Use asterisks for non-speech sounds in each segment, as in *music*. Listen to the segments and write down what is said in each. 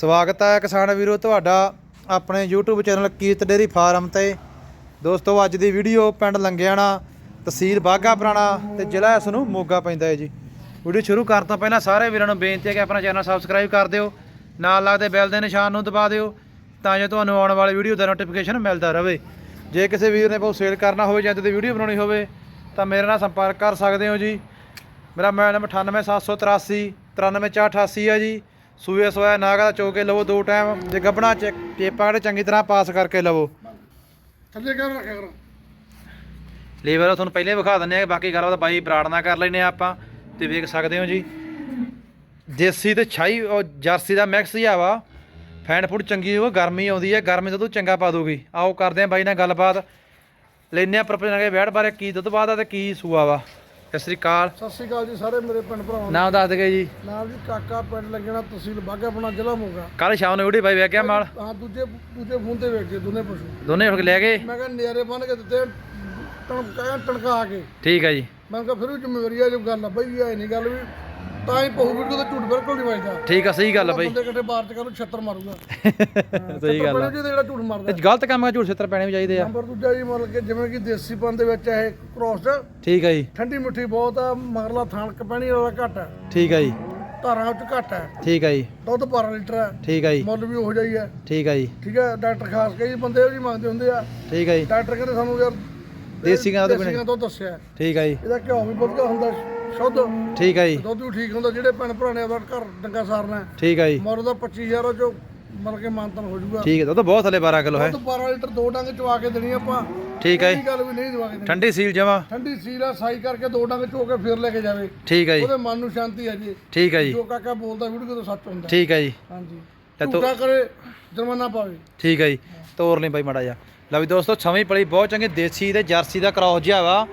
ਸਵਾਗਤ ਹੈ ਕਿਸਾਨ ਵੀਰੋ, ਤੁਹਾਡਾ ਆਪਣੇ YouTube channel Keerat dairy farm ਤੇ। ਦੋਸਤੋ, ਅੱਜ ਦੀ ਵੀਡੀਓ ਪਿੰਡ ਲੰਗਿਆਣਾ, ਤਹਿਸੀਲ ਬਾਗਾ ਪੁਰਾਣਾ ਤੇ ਜ਼ਿਲ੍ਹਾ ਇਸ ਨੂੰ ਮੋਗਾ ਪੈਂਦਾ ਹੈ ਜੀ। ਵੀਡੀਓ ਸ਼ੁਰੂ ਕਰਨ ਤੋਂ ਪਹਿਲਾਂ ਸਾਰੇ ਵੀਰਾਂ ਨੂੰ ਬੇਨਤੀ ਹੈ ਕਿ ਆਪਣਾ ਚੈਨਲ ਸਬਸਕ੍ਰਾਈਬ ਕਰ ਦਿਓ, ਨਾਲ ਲੱਗਦੇ ਬੈਲ ਦੇ ਨਿਸ਼ਾਨ ਨੂੰ ਦਬਾ ਦਿਓ, ਤਾਂ ਜੋ ਤੁਹਾਨੂੰ ਆਉਣ ਵਾਲੀ ਵੀਡੀਓ ਦਾ ਨੋਟੀਫਿਕੇਸ਼ਨ ਮਿਲਦਾ ਰਹੇ। ਜੇ ਕਿਸੇ ਵੀਰ ਨੇ ਬਹੁਤ ਸੇਲ ਕਰਨਾ ਹੋਵੇ ਜਾਂ ਤੇ ਵੀਡੀਓ ਬਣਾਉਣੀ ਹੋਵੇ, ਤਾਂ ਮੇਰੇ ਨਾਲ ਸੰਪਰਕ ਕਰ ਸਕਦੇ ਹੋ ਜੀ। ਮੇਰਾ ਮੋਬਾਈਲ ਨੰਬਰ 98783 93488 ਹੈ ਜੀ। ਸੂਏ ਸੋਇਆ ਨਾਗਾ ਦਾ ਚੋਕੇ ਲਵੋ ਦੋ ਟਾਈਮ ਜੇ ਗੱਬਣਾ ਚ ਟੇਪਾਂ ਦੇ ਚੰਗੀ ਤਰ੍ਹਾਂ ਪਾਸ ਕਰਕੇ ਲਵੋ। ਥੱਲੇ ਕਰ ਰੱਖਿਆ ਕਰ। ਲੀਵਰ ਤੁਹਾਨੂੰ ਪਹਿਲੇ ਵਿਖਾ ਦਿੰਦੇ ਆ ਬਾਕੀ ਗੱਲਬਾਤ ਬਾਈ ਬਰਾੜ ਨਾਲ ਕਰ ਲੈਨੇ ਆਪਾਂ ਤੇ ਵੇਖ ਸਕਦੇ ਹੋ ਜੀ। ਦੇਸੀ ਤੇ ਛਾਈ ਉਹ ਜਰਸੀ ਦਾ ਮਿਕਸ ਹੀ ਆ ਵਾ। ਫੈਨ ਫੂਡ ਚੰਗੀ ਹੋ ਗਰਮੀ ਆਉਂਦੀ ਹੈ ਗਰਮੀ ਤੋਂ ਚੰਗਾ ਪਾ ਦੂਗੀ ਆਓ ਕਰਦੇ ਆ ਬਾਈ ਨਾਲ ਗੱਲਬਾਤ। ਲੈਨੇ ਆ ਪ੍ਰਪੋਜ਼ਲ ਕੇ ਬੈਠ ਬਾਰੇ ਕੀ ਦੁੱਧ ਬਾਦ ਆ ਤੇ ਕੀ ਸੂਆ ਵਾ। ਸਤਿ ਸ੍ਰੀ ਅਕਾਲ। ਸਤਿ ਸ਼੍ਰੀ ਅਕਾਲ ਜੀ ਸਾਰੇ ਮੇਰੇ ਪਿੰਡ ਭਰਾਵਾਂ ਨੂੰ। ਨਾਮ ਦੱਸ ਦਗੇ ਜੀ। ਨਾਮ ਜੀ ਕਾਕਾ ਪਿੰਡ ਲੱਗਣਾ ਤਹਿਸੀਲ ਬਾਘਾਪੁਣਾ ਜ਼ਿਲ੍ਹਾ ਮੋਗਾ। ਕੱਲ ਸ਼ਾਮ ਨੂੰ ਵੀਡੀਓ ਬਾਈ ਵੇਖ ਗਿਆ ਮਾਲ। ਹਾਂ ਦੂਜੇ ਦੂਜੇ ਫੋਨ ਤੇ ਵੇਖਦੇ ਦੋਨੇ ਪਸ਼ੂ। ਦੋਨੇ ਕੇ ਲੈ ਗਏ। ਮੈਂ ਕਿਹਾ ਨਜ਼ਾਰੇ ਬਣ ਕੇ ਦਿੱਤੇ ਟਣਕਾ ਟਣਕਾ ਕੇ। ਠੀਕ ਹੈ ਜੀ। ਮੈਂ ਕਿਹਾ ਫਿਰ ਵੀ ਜ਼ਿੰਮੇਵਾਰੀ ਆ ਜੋ ਗੱਲ ਆ ਬਈ ਐ ਨਹੀਂ ਗੱਲ ਵੀ ਤਾਂ ਹੀ ਪਹੂ ਵੀਡੀਓ ਤੇ ਝੂਠ ਬਿਲਕੁਲ ਨਹੀਂ ਵੱਜਦਾ। ਠੀਕ ਆ ਸਹੀ ਗੱਲ ਆ ਬਾਈ। ਬੰਦੇ ਬਾਹਰ ਚ ਕਰੂ ਛੱਤਰ ਮਾਰੂਗਾ। *laughs* ਸਹੀ ਗੱਲ ਆ। ਜਿਹੜਾ ਝੂਠ ਮਾਰਦਾ। ਤੇ ਗਲਤ ਕੰਮ ਆ ਝੂਠ ਛਿੱਤਰ ਪੈਣੇ ਵੀ ਚਾਹੀਦੇ ਆ। ਨੰਬਰ ਦੂਜਾ ਜੀ ਮਤਲਬ ਕਿ ਜਿਵੇਂ ਕਿ ਦੇਸੀ ਪਨ ਦੇ ਵਿੱਚ ਇਹ ਕ੍ਰੋਸ ਠੀਕ ਹੈ ਜੀ। ਠੰਡੀ ਮਿੱਠੀ ਬਹੁਤ ਆ ਮਗਰਲਾ ਥਾਣ ਕਪੈਣੀ ਵਾਲਾ ਘੱਟ ਹੈ ਠੀਕ ਹੈ ਜੀ। ਧਾਰਾਂ ਉੱਚ ਘੱਟ ਹੈ ਠੀਕ ਹੈ ਜੀ। ਦੁੱਧ 12 ਲੀਟਰ ਹੈ ਠੀਕ ਹੈ ਜੀ। ਮੁੱਲ ਵੀ ਉਹੋ ਜਿਹਾ ਹੀ ਠੀਕ ਹੈ ਜੀ। ਠੀਕ ਹੈ ਡਾਕਟਰ ਖਾਸ ਕਈ ਬੰਦੇ ਉਹ ਜੀ ਮੰਗਦੇ ਹੁੰਦੇ ਆ। ਠੀਕ ਹੈ ਜੀ। ਡਾਕਟਰ ਕਹਿੰਦੇ ਸਾਨੂੰ ਯਾਰ ਦੇਸੀ ਗਾਂ ਦਾ ਤੋਂ ਦੱਸਿਆ। ਠੀਕ ਹੈ ਜੀ। ਇਹਦਾ ਘਿਓ ਵੀ ਵਧੀਆ ਹੁੰਦਾ। ਸ਼ੁੱਧ। ਠੀਕ ਹੈ ਜੀ। ਦੁੱਧ ਵੀ ਠੀਕ ਹੁੰਦਾ ਜਿਹੜੇ ਭੈਣ ਭਰਾ ਨੇ ਆਪਣਾ ਘਰ ਡੰਗਾ ਸਾਰਨਾ ਹੈ। ਠੀਕ ਹੈ ਜੀ। ਮੁੱਲ ਦਾ 25000 ਉਹ ਚੋਂ ਮਤਲਬ ਕਿ ਮਾਨਤਨ ਹੋ ਜਾਊਗਾ। ਠੀਕ ਹੈ ਦੁੱਧ ਬਹੁਤ ਥੱਲੇ 12 ਕਿਲੋ ਹੈ। ਦੁੱਧ 12 ਲੀਟਰ ਦੋ ਡੰਗ ਚਵਾ ਕੇ ਦੇਣੀ ਆਪਾਂ। ਠੀਕ ਹੈ ਇਹ ਜੀ ਗੱਲ ਵੀ ਨਹੀਂ ਦਵਾ ਕੇ ਦੇਣੀ। ਠੰਡੀ ਸੀਲ ਜਮਾ। ਠੰਡੀ ਸੀਲ ਆ ਸਾਈ ਕਰਕੇ ਦੋ ਡੰਗ ਚੋ ਕੇ ਫਿਰ ਲੈ ਕੇ ਜਾਵੇ। ਠੀਕ ਹੈ ਜੀ। ਉਹਦੇ ਮਨ ਨੂੰ ਸ਼ਾਂਤੀ ਹੈ ਜੀ। ਠੀਕ ਹੈ ਜੀ। ਜੋ ਕਾਕਾ ਬੋਲਦਾ ਵੀਡੀਓ ਤੋਂ ਸੱਚ ਹੁੰਦਾ। ਠੀਕ ਹੈ ਜੀ। ਹਾਂਜੀ। ਲੈ ਤੋ- ਝੂਠਾ ਕਰੇ ਜੁਰਮਾਨਾ ਪਾਵੇ। ਠੀਕ ਹੈ ਜੀ। ਤੋਰ ਲਈ ਬਾਈ ਮੜਾ ਜਾ ਲਓ ਵੀ ਦੋਸਤੋ ਛਵੀਂ ਪਲੀ ਬਹੁਤ ਚੰਗੀ ਦੇਸੀ ਤੇ ਜਰਸੀ ਦਾ ਕ੍ਰਾਸ ਜਿਹਾ ਵਾ।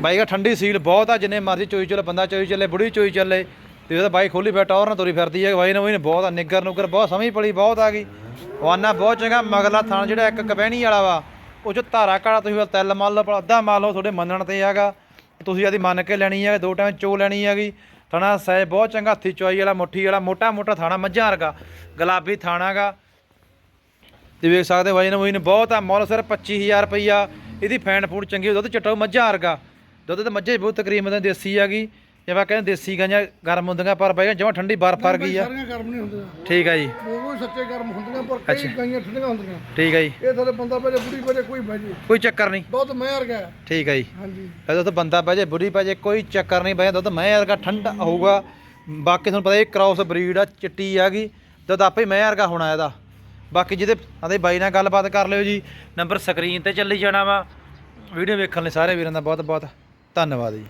ਬਾਈ ਦਾ ਠੰਡੀ ਸੀਲ ਬਹੁਤ ਆ, ਜਿੰਨੇ ਮਰਜ਼ੀ ਚੋਈ ਚੱਲੇ, ਬੰਦਾ ਚੋਈ ਚੱਲੇ, ਬੁੜੀ ਚੋਈ ਚੱਲੇ, ਤੇ ਉਹਦਾ ਬਾਈ ਖੋਲੀ ਬੈਠਾ, ਔਰ ਨਾ ਤੁਰੀ ਫਿਰਦੀ ਹੈ, ਬਾਈ ਨੇ ਉਹਨੇ ਬਹੁਤ ਆ, ਨਿੱਗਰ ਨੁੱਗਰ ਬਹੁਤ, ਸਮਝ ਪਲੀ ਬਹੁਤ ਆ ਗਈ। ਵਾਨਾ ਬਹੁਤ ਚੰਗਾ ਮਗਲਾ ਥਾਣ ਜਿਹੜਾ ਇੱਕ ਕਬਹਿਣੀ ਵਾਲਾ ਵਾ, ਉਹ ਚ ਧਾਰਾ ਕਾੜਾ ਤੁਸੀਂ ਉਹ ਤਿਲ ਮੰਨ ਲਓ ਅੱਧਾ ਮੰਨ ਲਓ, ਤੁਹਾਡੇ ਮੰਨਣ ਤੇ ਹੈਗਾ। ਤੁਸੀਂ ਆਦੀ ਮੰਨ ਕੇ ਲੈਣੀ ਹੈ ਦੋ ਟਾਈਮ ਚੋ ਲੈਣੀ ਹੈਗੀ। ਥਾਣਾ ਸੈ ਬਹੁਤ ਚੰਗਾ, ਹੱਥੀ ਚੋਈ ਵਾਲਾ, ਮੁੱਠੀ ਵਾਲਾ, ਮੋਟਾ ਮੋਟਾ ਥਾਣਾ, ਮੱਝਾਂ ਵਰਗਾ, ਗੁਲਾਬੀ ਥਾਣਾਗਾ ਤੇ ਵੇਖ ਸਕਦੇ ਹੋ, ਬਾਈ ਨੇ ਨੇ ਬਹੁਤ ਆ, ਮੁੱਲ ਸਿਰ 25000 ਰੁਪਈਆ, ਇਹਦੀ ਫੈਨ ਫੂਡ ਚੰਗੀ ਦੁੱਧ ਚਟੋ ਮੱਝਾਂ ਵਰਗਾ। ਦੁੱਧ ਤੇ ਮੱਝੇ ਬਹੁਤ ਤਕਰੀਬਨ ਦੇਸੀ ਹੈਗੀ ਜਿਵੇਂ ਕਹਿੰਦੇ ਦੇਸੀ ਗਾਂਆਂ ਗਰਮ ਹੁੰਦੀਆਂ ਪਰ ਬਾਈ ਜਮਾਂ ਠੰਡੀ ਬਰਫ ਵਰ ਗਈ ਆ। ਸਾਰੀਆਂ ਗਰਮ ਨਹੀਂ ਹੁੰਦੀਆਂ। ਠੀਕ ਹੈ ਜੀ। ਉਹ ਵੀ ਸੱਚੇ ਗਰਮ ਹੁੰਦੀਆਂ ਪਰ ਕਈ ਗਾਈਆਂ ਠੰਡੀਆਂ ਹੁੰਦੀਆਂ। ਠੀਕ ਹੈ ਜੀ। ਇਹ ਥੋੜੇ ਬੰਦਾ ਪਹਿਲੇ ਬੁੜੀ ਪਹਿਲੇ ਕੋਈ ਬੈਜੇ ਕੋਈ ਚੱਕਰ ਨਹੀਂ। ਦੁੱਧ ਮੈਂ ਵਰਗਾ ਹੈ। ਠੀਕ ਹੈ ਜੀ। ਹਾਂਜੀ। ਇਹ ਦੁੱਧ ਬੰਦਾ ਬਹਿ ਜੇ ਬੁੜੀ ਪੈ ਜੇ ਕੋਈ ਚੱਕਰ ਨਹੀਂ ਬਹਿ ਦੁੱਧ ਮੈਂ ਵਰਗਾ ਠੰਡਾ ਹੋਊਗਾ। ਬਾਕੀ ਤੁਹਾਨੂੰ ਪਤਾ ਇਹ ਕ੍ਰਾਸ ਬਰੀਡ ਆ ਚਿੱਟੀ ਹੈਗੀ ਦੁੱਧ ਆਪੇ ਮੈਂ ਵਰਗਾ ਹੋਣਾ ਇਹਦਾ। ਬਾਕੀ ਜਿਹਦੇ ਆਦੇ ਬਾਈ ਨਾਲ ਗੱਲਬਾਤ ਕਰ ਲਿਓ ਜੀ। ਨੰਬਰ ਸਕਰੀਨ ਤੇ ਚੱਲੀ ਜਾਣਾ ਵਾ। ਵੀਡੀਓ ਵੇਖਣ ਲਈ ਸਾਰੇ ਵੀਰਾਂ ਦਾ ਬਹੁਤ ਬਹੁਤ ਧੰਨਵਾਦ ਜੀ।